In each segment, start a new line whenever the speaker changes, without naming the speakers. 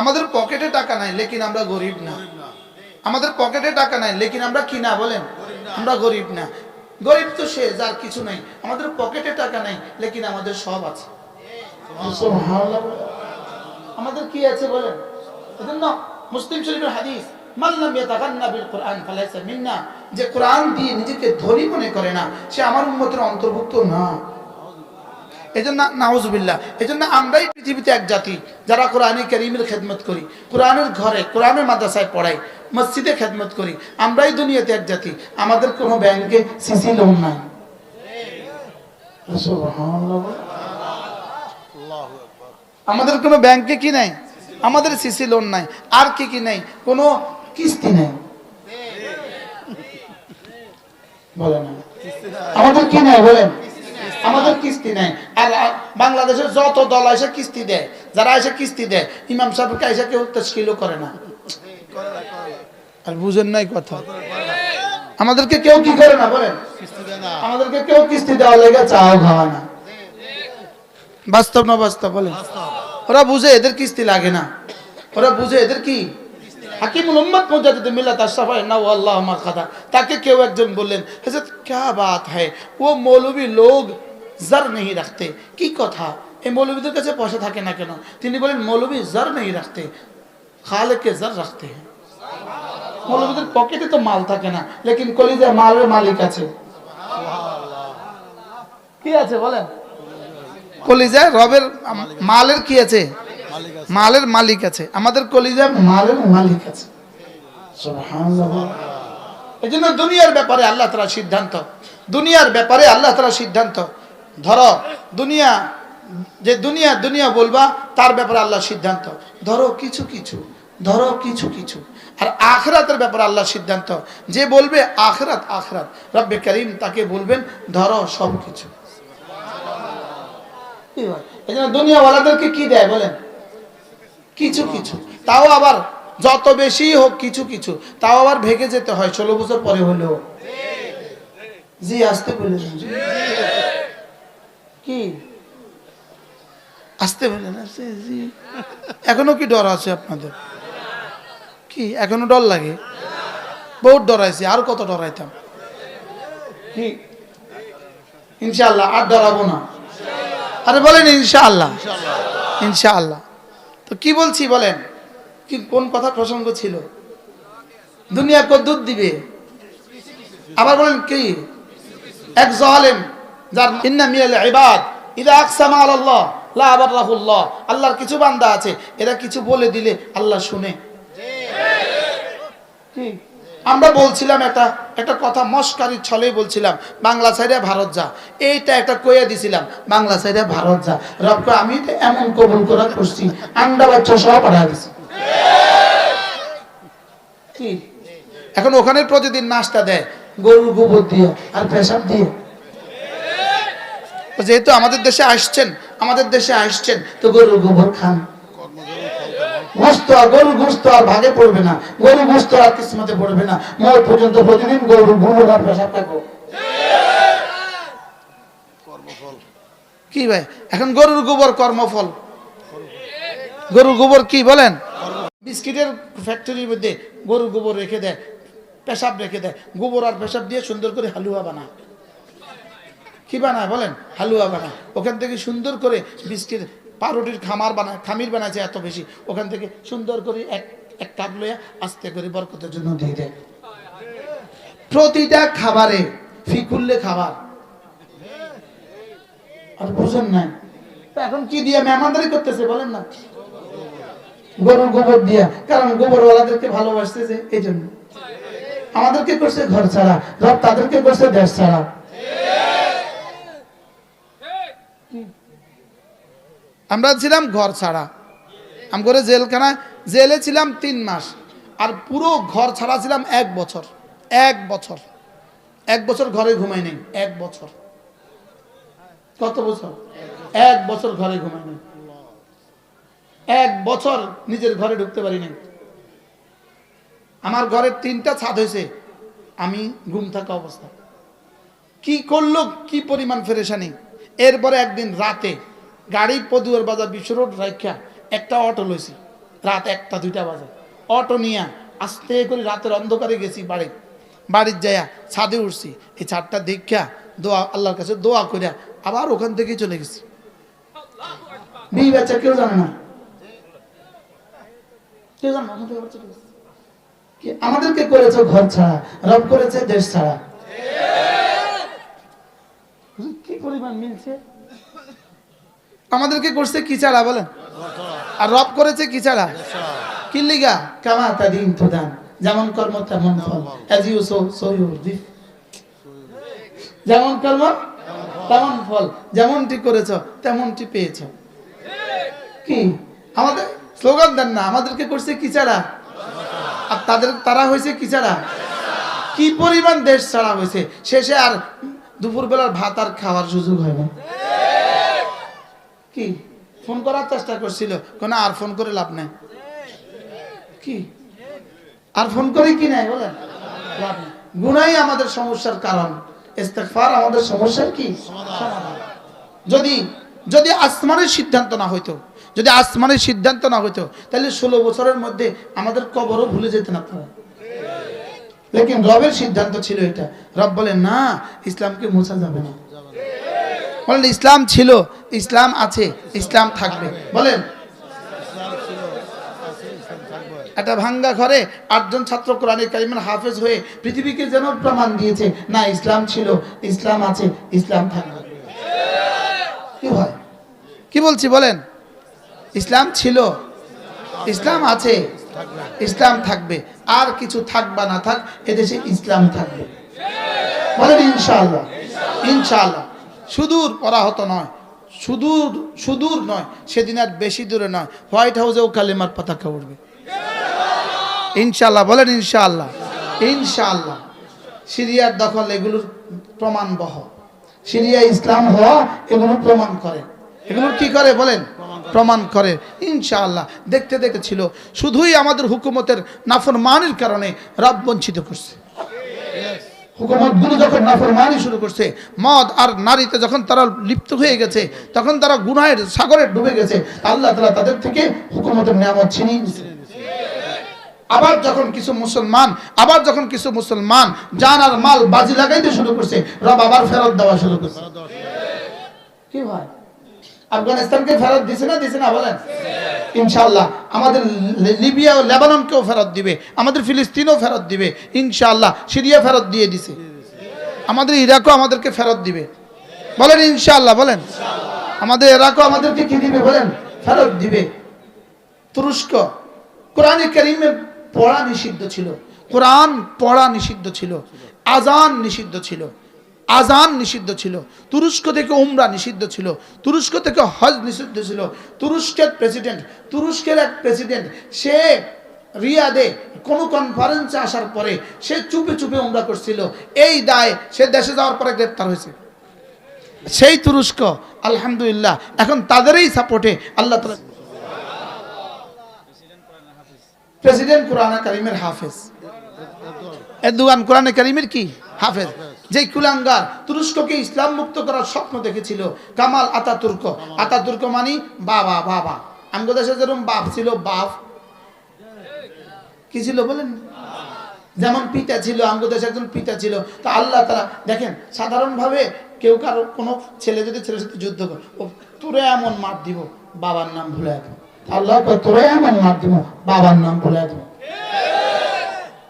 আমাদের পকেটে টাকা নাই, লেকিন আমরা গরিব না। আমাদের পকেটে টাকা নাই, লেকিন আমরা কি না বলেন? আমরা গরিব না। গরিব তো সে, যার কিছু নাই। আমাদের পকেটে টাকা নাই, লেকিন আমাদের সব আছে। আমাদের কি আছে বলেন? মুসলিম শরীফের হাদিস বিল যে কোরআন দিয়ে নিজেকে ধনী মনে করে না, সে আমার উম্মতের অন্তর্ভুক্ত না। এজন্য নাউজুবিল্লাহ, এজন্য আমরাই পৃথিবীতে এক জাতি, যারা কোরআনে করিমের খেদমত করি, কোরআনের ঘরে, কোরআনের মাদ্রাসায় পড়াই, মসজিদে খেদমত করি, আমরাই দুনিয়াতে এক জাতি, আমাদের কোনো ব্যাংকে সিসি লোন নাই। আমাদের কোনো ব্যাংকে কি নাই? আমাদের সিসি লোন নাই, আর কি কি নাই? কোনো কিস্তি নাই। আমাদের কি নাই? বলেন। আমাদের কিস্তি নাই আর আর বাংলাদেশের যত দল এসে কিস্তি দেয় যারা এসে কিস্তি দেয় ইমাম সাহেবকে এসে কেউ তশকিলও করে না আর বুঝেন নাই কথা আমাদেরকে কেউ কি করে না বলেন আমাদেরকে কেউ কিস্তি দেওয়া লেগে চাও খাওয়া না বাস্তব না বাস্তব বলেন ওরা বুঝে এদের কিস্তি লাগে না ওরা বুঝে এদের কি হাকিমুল উম্মত মুজাদ্দিদ মিল্লাত আশরাফা না ও আল্লাহ মা খাদা তাকে কেউ একজন বললেন হযরত क्या बात है वो मौलवी लोग জর নেই রাখতে। কি কথা? এই মৌলবীদের কাছে পয়সা থাকে না কেন? তিনি বলেন, মৌলবী জর নেই রাখতে। খালেকে জর রাখতে। মৌলবীদের পকেটে তো মাল থাকে না, লেকিন কলিজায় মালের মালিক আছে। কি আছে বলেন? কলিজায় রবের মালের কি আছে? মালের মালিক আছে। আমাদের কলিজা মালের মালিক আছে। এই জন্য দুনিয়ার ব্যাপারে আল্লাহ তালা সিদ্ধান্ত। দুনিয়ার ব্যাপারে আল্লাহ তালা সিদ্ধান্ত। ধরো, দুনিয়া, যে দুনিয়া দুনিয়া বলবা, তার ব্যাপারে আল্লাহ সিদ্ধান্ত। ধরো কিছু কিছু, ধরো কিছু কিছু। আর আখরাতের ব্যাপারে আল্লাহ সিদ্ধান্ত। যে বলবে, আখরাত আখরাত। রব্বে করিম তাকে বলবেন, ধরো সব কিছু। এই জন্য দুনিয়াওয়ালাদেরকে কি দেয় বলেন? কিছু কিছু। তাও আবার যত বেশি হোক কিছু কিছু। তাও আবার ভেগে যেতে হয়, ষোলো বছর পরে হলেও। জি, আসতে বলেছেন। কি? আসতে বলেন জি এখনও কি ডর আছে আপনাদের? কি, এখনও ডর লাগে? বহুত ডরাইছি আর কত ডরাইতাম কি? ইনশাআল্লাহ, আর ডরাবো না। আরে বলেন ইনশাআল্লাহ। ইনশাআল্লাহ। তো কি বলছি বলেন? কি, কোন কথা প্রসঙ্গ ছিল? দুনিয়া কদ্দুর দিবে? আবার বলেন কি? এক জালেম আল্লাহর কিছু বান্দা আছে, এরা কিছু বলে দিলে আল্লাহ শুনে? আমরা বলছিলাম একটা একটা কথা মস্কারির ছলেই বলছিলাম, বাংলা সাইডে ভারত যা। এইটা একটা কইয়া দিছিলাম, বাংলা সাইডে ভারত যা। রবকে আমি তো এমন কবুল করা করছি, আন্ডা বাচ্চা সব পাঠা দিছি। কি? এখন ওখানে প্রতিদিন নাস্তা দেয়, গরুর গোবর দিয়ে আর পেশাব দিয়ে যেহেতু আমাদের দেশে আসছেন আমাদের দেশে আসছেন তো গরুর গোবর খান। গোস্ত আর গরু গোস্ত আর ভাগে পড়বে না। গরু গোস্ত আর কিসমতে পড়বে না। মোট পর্যন্ত প্রতিদিন গরু গোবর আর পেশাব থাকব কি ভাই? এখন গরুর গোবর কর্মফল। গরুর গোবর কি বলেন? বিস্কিটের ফ্যাক্টরির মধ্যে গরুর গোবর রেখে দেয় পেশাব রেখে দেয়। গোবর আর পেশাব দিয়ে সুন্দর করে হালুয়া বানায়। কি বানায় বলেন? হালুয়া বানায়। ওখান থেকে সুন্দর করে বিস্কিট পাউরুটির খামার বানায়, খামির বানাইছে এত বেশি। ওখান থেকে সুন্দর করে এক এক কাপ লইয়া আস্তে করে বরকতের জন্য দিয়ে দেয়। প্রতিটা খাবারে ফিকুল্লে খাবার। আর বুঝেন নাই। এখন কি দিয়ে মেহমানদারি করতেছে বলেন না? গরুর গোবর দিয়া। কারণ গোবরওয়ালাদেরকে ভালোবাসতেছে এই জন্য আমাদেরকে করছে ঘর ছাড়া, রব তাদেরকে করছে দেশ ছাড়া। আমরা ছিলাম ঘর ছাড়া। আম করে জেলখানায় জেলে ছিলাম তিন মাস। আর পুরো ঘর ছাড়া ছিলাম এক বছর। এক বছর। এক বছর ঘরে ঘুমাই নেই। এক বছর। কত বছর? এক বছর ঘরে ঘুমাই নেই। এক বছর নিজের ঘরে ঢুকতে পারি নাই। আমার ঘরের তিনটা ছাদ হয়েছে আমি ঘুম থাকা অবস্থা কি করল, কি পরিমাণ ফেরেশানি? এরপরে একদিন রাতে গাড়ি পদুয়ার বাজার বিশ্ব রোড রাখা একটা অটো লইছি। রাত একটা, দুইটা বাজে। অটো নিয়ে আস্তে করে রাতের অন্ধকারে গেছি বাড়ি। বাড়ির যাইয়া ছাদে উঠছি। এই ছাদটা দেখা দোয়া, আল্লাহর কাছে দোয়া করিয়া আবার ওখান থেকেই চলে গেছি। বিয়ে কেউ জানে না। কেউ জানে না আমাদেরকে করেছে ঘর ছাড়া, রব করেছে দেশ ছাড়া। কি পরিমাণ মিলছে? আমাদেরকে করছে কি ছাড়া বলেন? আর রব করেছে কি ছাড়া কি লিগা? কামা তাদিন তুদান। যেমন কর্ম, তেমন ফল। As you sow so you যেমন কর্ম, তেমন ফল। যেমনটি করেছ, তেমনটি পেয়েছ। কি? আমাদের স্লোগান দেন না। আমাদেরকে করছে কি ছাড়া আর তাদের, তারা হয়েছে কি ছাড়া কি পরিমাণ দেশ ছাড়া হয়েছে? শেষে আর দুপুরবেলার ভাত আর খাওয়ার সুযোগ হয় না। কি? ফোন করার চেষ্টা করছিল। কোন আর ফোন করে লাভ নাই? কি? আর ফোন করে কি নাই বলেন লাভ নাই। গুনাই আমাদের সমস্যার কারণ। আমাদের সমস্যার কি? যদি যদি আসমানের সিদ্ধান্ত না হইতো, যদি আসমানের সিদ্ধান্ত না হইতো, তাহলে ষোলো বছরের মধ্যে আমাদের কবরও ভুলে যেতেন আপনারা। লেকিন রবের সিদ্ধান্ত ছিল এটা। রব বলে না, ইসলামকে মোছা যাবে না। বলেন, ইসলাম ছিল ইসলাম আছে, ইসলাম থাকবে। বলেন। একটা ভাঙ্গা ঘরে আটজন ছাত্র কোরআনের কারিমের হাফেজ হয়ে পৃথিবীকে যেন প্রমাণ দিয়েছে, না, ইসলাম ছিল, ইসলাম আছে, ইসলাম থাকবে। কি হয়? কি বলছি, বলেন? ইসলাম ছিল, ইসলাম আছে, ইসলাম থাকবে। আর কিছু থাকবা না থাক, এদেশে ইসলাম থাকবে। বলেন ইনশাআল্লাহ ইনশাআল্লাহ। সুদূর পরাহত নয়। সুদূর সুদূর নয়, সেদিন আর বেশি দূরে নয়। হোয়াইট হাউসেও কালিমার পতাকা উঠবে ইনশাআল্লাহ, বলেন ইনশাআল্লাহ ইনশাআল্লাহ। সিরিয়ার দখল এগুলোর প্রমাণ বহ। সিরিয়া ইসলাম হওয়া এগুলো প্রমাণ করে। এগুলো কি করে বলেন? প্রমাণ করে। ইনশাআল্লাহ, দেখতে দেখতে ছিল। শুধুই আমাদের হুকুমতের নাফরমানির কারণে রব বঞ্চিত করছে। হুকুমতগুলো যখন নাফরমানি শুরু করছে মদ আর নারীতে যখন তারা লিপ্ত হয়ে গেছে তখন তারা গুনাহের সাগরে ডুবে গেছে আল্লাহ তালা তাদের থেকে হুকুমতের নিয়ামত ছিনিয়ে নিছে আবার যখন কিছু মুসলমান আবার যখন কিছু মুসলমান জান আর মাল বাজি লাগাইতে শুরু করছে রব আবার ফেরত দেওয়া শুরু করছে। কি ভাই? আফগানিস্তানকে ফেরত দিছে না দিছে না বলেন। ইনশাআল্লাহ। আমাদের লিবিয়া ও লেবাননকেও ফেরত দিবে। আমাদের ফিলিস্তিনও ফেরত দিবে। ইনশাল্লাহ সিরিয়া ফেরত দিয়ে দিছে। আমাদের ইরাকও আমাদেরকে ফেরত দিবে। বলেন ইনশাল্লাহ বলেন। আমাদের ইরাকও আমাদেরকে কি দিবে, বলেন? ফেরত দিবে। তুরস্ক। কোরআনে কারিমে পড়া নিষিদ্ধ ছিল। কোরআন পড়া নিষিদ্ধ ছিল। আজান নিষিদ্ধ ছিল। আজান নিষিদ্ধ ছিল, তুরস্ক থেকে উমরা নিষিদ্ধ ছিল, তুরস্ক থেকে হজ নিষিদ্ধ ছিল, তুরস্কের প্রেসিডেন্ট, তুরস্কের এক প্রেসিডেন্ট, সে রিয়াদে কোন কনফারেন্সে আসার পরে সে চুপে চুপে উমরা করছিল। এই দায় সে দেশে যাওয়ার পরে গ্রেপ্তার হয়েছে। সেই তুরস্ক, আলহামদুলিল্লাহ, এখন তাদেরই সাপোর্টে আল্লাহ তালা প্রেসিডেন্ট কোরআন কারিমের হাফেজ। এরদোগান কোরআনে কারিমের কি? হাফেজ। যে কুলাঙ্গার তুরস্ককে ইসলাম মুক্ত করার স্বপ্ন দেখেছিল, কামাল আতাতুর্ক। আতাতুর্ক মানি বাবা বাবা। আমগো দেশে যেরকম বাপ ছিল, বাপ। কি ছিল বলেন? যেমন পিতা ছিল, আমগো দেশে একজন পিতা ছিল। তা আল্লাহ তারা দেখেন, সাধারণভাবে কেউ কারও, কোনো ছেলে যদি ছেলের সাথে যুদ্ধ করে, ও তোরে এমন মার দিব, বাবার নাম ভুলে আল্লাহ তোরে এমন মার দিব, বাবার নাম ভুলে দেবো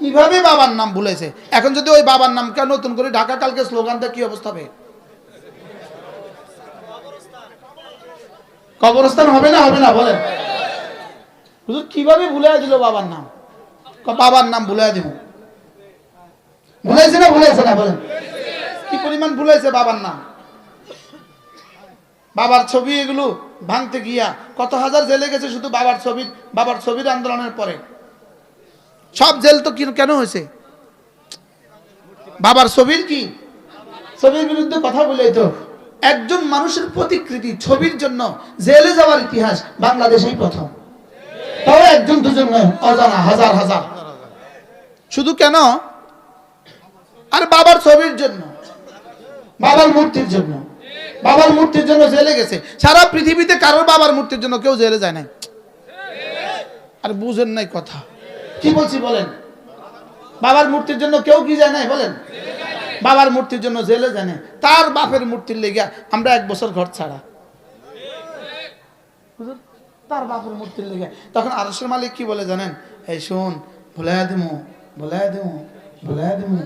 কীভাবে বাবার নাম ভুলেছে? এখন যদি ওই বাবার নাম নামকে নতুন করে ঢাকা কালকে স্লোগানটা কি অবস্থা হবে? কবরস্থান হবে না হবে না, বলেন। কীভাবে ভুলে দিল বাবার নাম? বাবার নাম ভুলে দিব। ভুলেছে না ভুলেছে না, বলেন। কি পরিমাণ ভুলেছে বাবার নাম? বাবার ছবি এগুলো ভাঙতে গিয়া কত হাজার জেলে গেছে শুধু বাবার ছবি, বাবার ছবির আন্দোলনের পরে। সব জেল তো কেন হয়েছে? বাবার ছবির কি? ছবির বিরুদ্ধে কথা বলে তো। একজন মানুষের প্রতিকৃতি ছবির জন্য জেলে যাওয়ার ইতিহাস বাংলাদেশেই প্রথম। তাও একজন দুজন অজানা, হাজার হাজার। শুধু কেন? আর বাবার ছবির জন্য। বাবার মূর্তির জন্য। বাবার মূর্তির জন্য জেলে গেছে। সারা পৃথিবীতে কারোর বাবার মূর্তির জন্য কেউ জেলে যায় নাই। আর বুঝেন নাই কথা। কি বলছি বলেন? বাবার মূর্তির জন্য কেউ কি যায় নাই বলেন? বাবার মূর্তির জন্য জেলে জানে তার বাপের মূর্তির লেগে আমরা এক বছর ঘর ছাড়া। তার বাপের মূর্তির লেগে তখন আরসের মালিক কি বলে জানেন? এই শোন ভুলাই দিমু ভুলাই দিমু ভুলাই দিমু।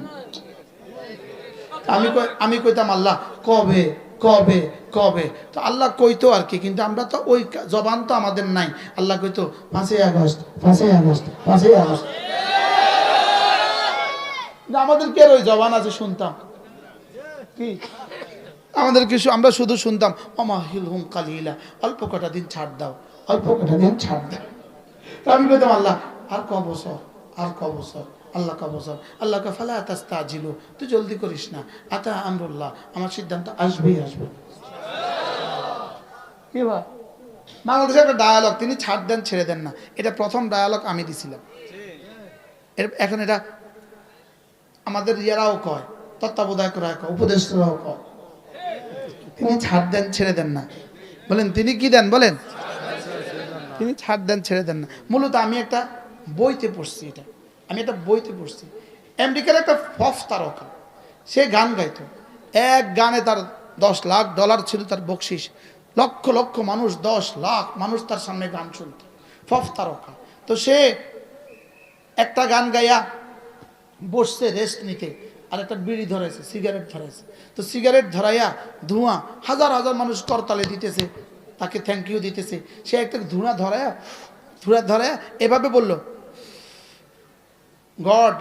আমি কই- আমি কইতাম, আল্লাহ, কবে কবে কবে? তো আল্লাহ কইতো আর কি, কিন্তু আমরা তো ওই জবান তো আমাদের নাই। আল্লাহ কইতো, পাঁচই আগস্ট পাঁচই আগস্ট পাঁচই আগস্ট। আমাদের কে ওই জবান আছে, শুনতাম? কি? আমাদের কিছু আমরা শুধু শুনতাম অমাহিল হুম কালিলা, অল্প কটা দিন ছাড় দাও, অল্প কটা দিন ছাড় দাও। আমি বলতাম আল্লাহ, আর ক বছর, আর ক বছর? আল্লাহ ক বছর আল্লাহ কা ফালা তাস্তা জিলু তুই জলদি করিস না। আতা আমরুল্লাহ আমার সিদ্ধান্ত আসবেই আসবে। কি বাংলাদেশে একটা ডায়ালগ তিনি ছাড় দেন ছেড়ে দেন না। এটা প্রথম ডায়ালগ আমি দিছিলাম। এর- এখন এটা আমাদের ইয়ারাও কয় তত্ত্বাবধায়ক তত্ত্বাবধায়করা কয় উপদেষ্টারাও কয়। তিনি ছাড় দেন ছেড়ে দেন না। বলেন তিনি কি দেন বলেন? তিনি ছাড় দেন ছেড়ে দেন না। মূলত আমি একটা বইতে পড়ছি এটা। আমি একটা বইতে পড়ছি। আমেরিকার একটা ফফ তারকা, সে গান গাইতো। এক গানে তার দশ লাখ ডলার ছিল তার বকশিস। লক্ষ লক্ষ মানুষ, দশ লাখ মানুষ তার সামনে গান শুনত। ফফ তারকা। তো সে একটা গান গাইয়া বসছে রেস্ট নিতে, আর একটা বিড়ি ধরাইছে সিগারেট ধরাইছে। তো সিগারেট ধরাইয়া ধোঁয়া হাজার হাজার মানুষ করতালে দিতেছে, তাকে থ্যাংক ইউ দিতেছে। সে একটা ধুঁয়া ধরায়া ধুঁয়া ধরায়া এভাবে বলল গড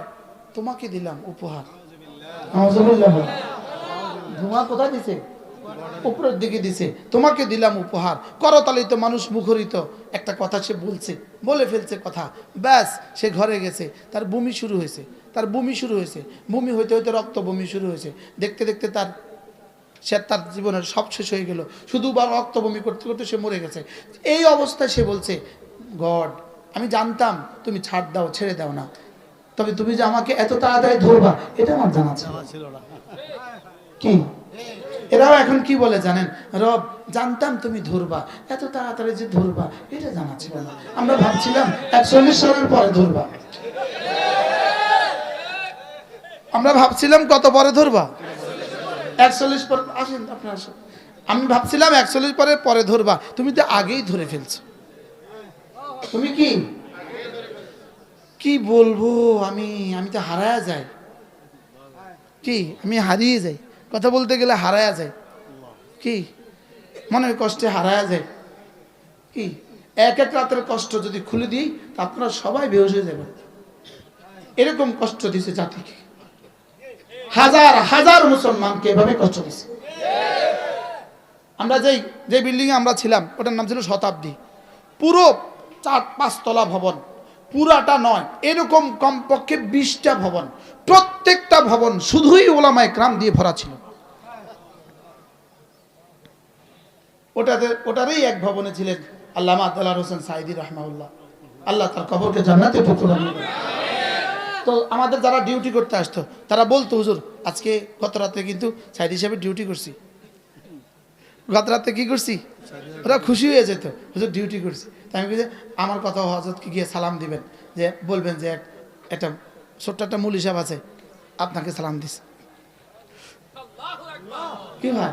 তোমাকে দিলাম উপহার। ধোঁয়া কোথায় দিছে? উপরের দিকে দিছে। তোমাকে দিলাম উপহার। করতালিত মানুষ মুখরিত। একটা কথা সে বলছে বলে ফেলছে কথা। ব্যাস সে ঘরে গেছে। তার বমি শুরু হয়েছে। তার বমি শুরু হয়েছে। বমি হইতে হইতে রক্ত বমি শুরু হয়েছে। দেখতে দেখতে তার সে তার জীবনের সব শেষ হয়ে গেল। শুধু বা রক্ত বমি করতে করতে সে মরে গেছে। এই অবস্থায় সে বলছে গড আমি জানতাম তুমি ছাড় দাও ছেড়ে দাও না। তবে তুমি যে আমাকে এত তাড়াতাড়ি ধরবা, এটা আমার জানা ছিল কি? এরাও এখন কি বলে জানেন? রব, জানতাম তুমি ধরবা, এত তাড়াতাড়ি যে ধরবা, এটা জানা ছিল না। আমরা ভাবছিলাম একচল্লিশ সালের পরে ধরবা। আমরা ভাবছিলাম কত পরে ধরবা? একচল্লিশ পরে আসেন আপনার আসেন। আমি ভাবছিলাম একচল্লিশ পরে পরে ধরবা। তুমি তো আগেই ধরে ফেলছো। তুমি কি? কি বলব? আমি আমি তো হারায়া যাই। কি? আমি হারিয়ে যাই। কথা বলতে গেলে হারায়া যায় কি? মনের কষ্টে হারায়া যায় কি? এক এক রাতের কষ্ট যদি খুলে দিই, তা আপনারা সবাই বেহস হয়ে যাবেন। এরকম কষ্ট দিছে জাতিকে। হাজার হাজার মুসলমানকে এভাবে কষ্ট দিছে। আমরা যেই, যে বিল্ডিং এ আমরা ছিলাম, ওটার নাম ছিল শতাব্দী। পুরো চার, পাঁচতলা ভবন। পুরাটা নয়। এরকম কমপক্ষে বিশটা ভবন। প্রত্যেকটা ভবন শুধুই ওলামায় ক্রাম দিয়ে ভরা ছিল। ওটাতে, ওটারই এক ভবনে ছিলেন আল্লামা আদাল্লাহ হোসেন সাইদি রহমাউল্লাহ আল্লাহ তার কবরকে জান্নাতে তো আমাদের যারা ডিউটি করতে আসতো, তারা বলতো, হুজুর, আজকে গত রাতে কিন্তু সাইদি হিসাবে ডিউটি করছি। গত রাতে কি করছি? ওরা খুশি হয়ে যেত, হুজুর, ডিউটি করছি। তাই আমি আমার কথা হজরতকে গিয়ে সালাম দিবেন, যে বলবেন যে এক- একটা ছোট্ট একটা মূল হিসাব আছে, আপনাকে সালাম দিস। কি ভাই?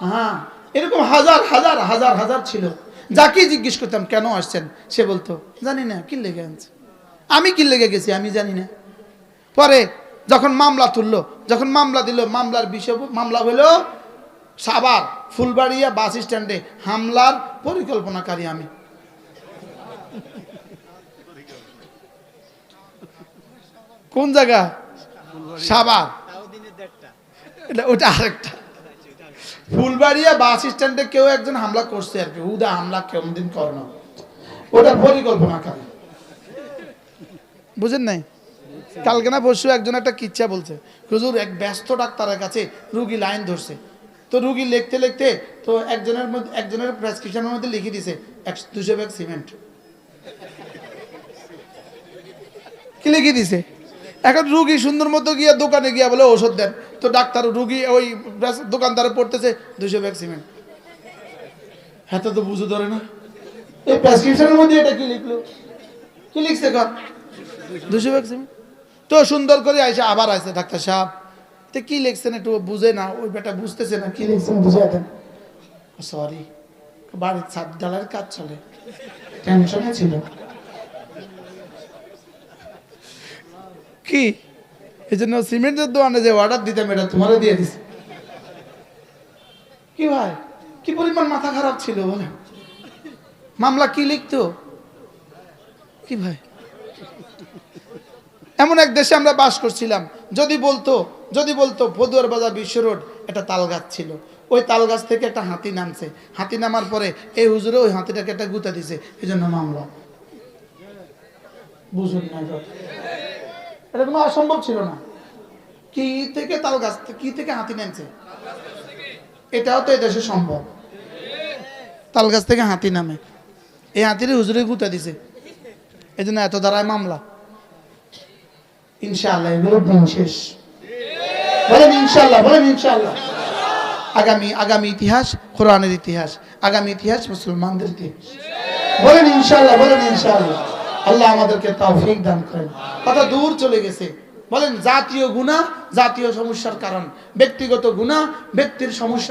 হ্যাঁ এরকম হাজার হাজার হাজার হাজার ছিল। যাকে জিজ্ঞেস করতাম, কেন আসছেন? সে বলতো, জানি না, কি লেগে আনছে আমি কি লেগে গেছি, আমি জানি না। পরে যখন মামলা তুললো, যখন মামলা দিল, মামলার বিষয়, মামলা হলো সাবার ফুলবাড়িয়া বাস স্ট্যান্ডে হামলার পরিকল্পনাকারী আমি। কোন জায়গা? সাবার এটা ওটা আরেকটা। ফুলবাড়িয়া বাস স্ট্যান্ডে কেউ একজন হামলা করছে আর কি। হুদা হামলা কেমন দিন করোনা ওটা পরিকল্পনা করে বুঝেন নাই? কালকে না পরশু একজন একটা কিচ্ছা বলছে, হুজুর, এক ব্যস্ত ডাক্তারের কাছে রুগী লাইন ধরছে। তো রুগী লিখতে লিখতে তো একজনের মধ্যে একজনের প্রেসক্রিপশনের মধ্যে লিখে দিছে একশো দুশো ব্যাগ সিমেন্ট কি লিখে দিছে? এখন রুগী সুন্দর মতো গিয়ে দোকানে গিয়া বলে ওষুধ দেন। তো ডাক্তার, রুগী ওই দোকানদারে পড়তেছে দুশো ব্যাগ সিমেন্ট হ্যাঁ তো বুঝে ধরে না। এই প্রেসক্রিপশনের মধ্যে এটা কি লিখলো? কি লিখছে কর? দুশো ব্যাগ সিমেন্ট তো সুন্দর করে আইসে আবার আইসে ডাক্তার সাহেব। তো কি লিখছেন একটু বুঝে না, ওই বেটা বুঝতেছে না, কি লিখছেন বুঝে দেন। সরি বাড়ির ছাদ ডালার কাজ চলে। টেনশনে ছিল। কি? এই জন্য সিমেন্টের দোকানে যে অর্ডার দিতাম, এটা তোমারও দিয়ে দিছে। কি ভাই? কি পরিমাণ মাথা খারাপ ছিল বলে মামলা কি লিখতো? কি ভাই? এমন এক দেশে আমরা বাস করছিলাম। যদি বলতো যদি বলতো পদুয়ার বাজার বিশ্ব রোড একটা তাল গাছ ছিল। ওই তাল গাছ থেকে একটা হাতি নামছে। হাতি নামার পরে এই হুজুরে ওই হাতিটাকে একটা গুতা দিছে। এই জন্য মামলা। বুঝুন না। এটা কোনো অসম্ভব ছিল না। কি থেকে তাল গাছ, কি থেকে হাতি নামছে? এটাও তো এদেশে সম্ভব। তাল গাছ থেকে হাতি নামে। এই হাতিরে হুজুরে গুতা দিছে। এই জন্য এত দ্বারায় মামলা। এগুলো দিন শেষ। বলেন বলেন আগামী আগামী ইতিহাস কোরআনের ইতিহাস, আগামী ইতিহাস মুসলমানদের ইতিহাস। বলেন ইনশাআল্লাহ বলেন ইনশাআল্লাহ। আল্লাহ আমাদেরকে তৌফিক দান করেন। কথা দূর চলে গেছে। বলেন, জাতীয় গুণা জাতীয় সমস্যার কারণ। ব্যক্তিগত গুণা ব্যক্তির সমস্যা